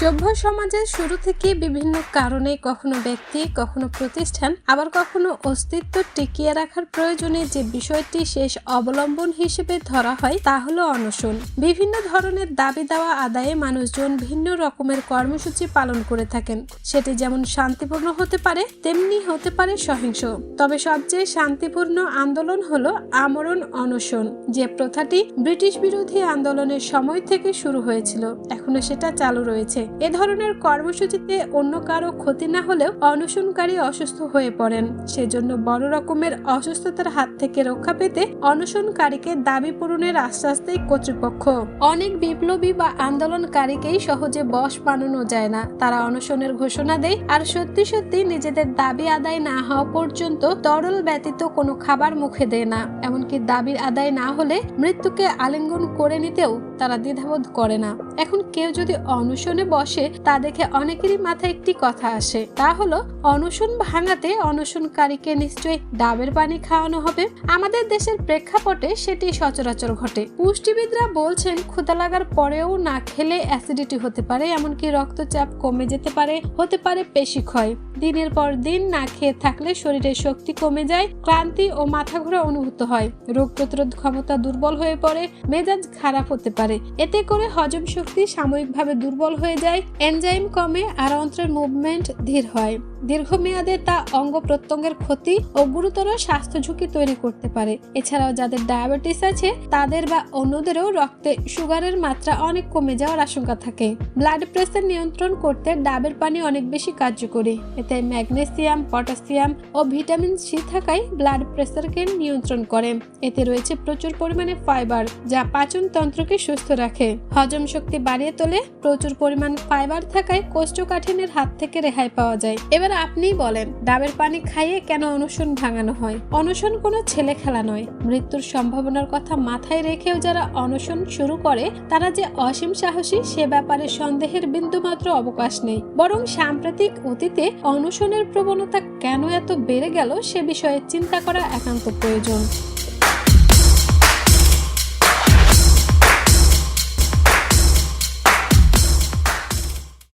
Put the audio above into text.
সভ্য সমাজের শুরু থেকে বিভিন্ন কারণে কখনো ব্যক্তি, কখনো প্রতিষ্ঠান, আবার কখনো অস্তিত্ব টিকিয়ে রাখার প্রয়োজনে যে বিষয়টি শেষ অবলম্বন হিসেবে ধরা হয় তা হলো অনশন। বিভিন্ন ধরনের দাবি দেওয়া আদায়ে মানুষজন ভিন্ন রকমের কর্মসূচি পালন করে থাকেন। সেটি যেমন শান্তিপূর্ণ হতে পারে, তেমনি হতে পারে সহিংস। তবে সবচেয়ে শান্তিপূর্ণ আন্দোলন হলো আমরণ অনশন, যে প্রথাটি ব্রিটিশ বিরোধী আন্দোলনের সময় থেকে শুরু হয়েছিল। এখনও সেটা চালু রয়েছে। এ ধরনের কর্মসূচিতে অন্য কারও ক্ষতি না হলেও অনশনকারী অসুস্থ হয়ে পড়েন। সেজন্য বড় রকমের অসুস্থতার হাত থেকে রক্ষা পেতে অনশনকারীকে দাবি পূরণের আশ্বাস দেয় কর্তৃপক্ষ। অনেক বিপ্লবী বা আন্দোলনকারীকেই সহজে বশ বানানো যায় না। তারা অনশনের ঘোষণা দেয় আর সত্যি সত্যি নিজেদের দাবি আদায় না হওয়া পর্যন্ত তরল ব্যতীত কোনো খাবার মুখে দেয় না। এমনকি দাবির আদায় না হলে মৃত্যুকে আলিঙ্গন করে নিতেও তারা দ্বিধাবোধ করে না। এখন কেউ যদি অনশনে বসে, তা দেখে অনেকেরই মাথায় একটি কথা আসে। তা হলো, অনশন ভাঙাতে অনশনকারীকে নিশ্চয়ই ডাবের পানি খাওয়ানো হবে। আমাদের দেশের প্রেক্ষাপটে সেটি সচরাচর ঘটে। পুষ্টিবিদরা বলছেন, ক্ষুধা লাগার পরেও না খেলে অ্যাসিডিটি হতে পারে, এমনকি রক্তচাপ কমে যেতে পারে, হতে পারে পেশি ক্ষয়। দিনের পর দিন না খেয়ে থাকলে শরীরের শক্তি কমে যায়, ক্লান্তি ও মাথা ঘোরা অনুভূত হয়। রোগ প্রতিরোধ ক্ষমতা দুর্বল হয়ে পড়ে, মেজাজ খারাপ হতে পারে। এতে করে হজম শক্তি সাময়িকভাবে দুর্বল হয়ে যায়, এনজাইম কমে আর অন্ত্রের মুভমেন্ট ধীর হয়। দীর্ঘমেয়াদে তা অঙ্গ প্রত্যঙ্গের ক্ষতি ও গুরুতর স্বাস্থ্য ঝুঁকি তৈরি করতে পারে। এছাড়াও যাদের ডায়াবেটিস আছে, তাদের বা অন্যদেরও রক্তে সুগারের মাত্রা অনেক কমে যাওয়ার আশঙ্কা থাকে। ব্লাড প্রেসার নিয়ন্ত্রণ করতে ডাবের পানি অনেক বেশি কার্যকরী। এতে ম্যাগনেসিয়াম পটাশিয়াম ও ভিটামিন সি থাকায় ব্লাড প্রেসারকে নিয়ন্ত্রণ করে। এতে রয়েছে প্রচুর পরিমাণে ফাইবার, যা পাচন তন্ত্রকে সুস্থ রাখে। হজম শক্তি বাড়িয়ে তোলে, প্রচুর পরিমাণ ফাইবার থাকায় কোষ্ঠকাঠিন্যের হাত থেকে রেহাই পাওয়া যায়। এবার আপনিই বলেন, ডাবের পানি খাইয়ে কেন অনশন ভাঙানো হয়? অনশন কোনো ছেলে খেলা নয়। মৃত্যুর সম্ভাবনার কথা মাথায় রেখেও যারা অনশন শুরু করে, তারা যে অসীম সাহসী, সে ব্যাপারে সন্দেহের বিন্দুমাত্র অবকাশ নেই। বরং সাম্প্রতিক অতীতে অনশনের প্রবণতা কেন এত বেড়ে গেল, সে বিষয়ে চিন্তা করা একান্ত প্রয়োজন।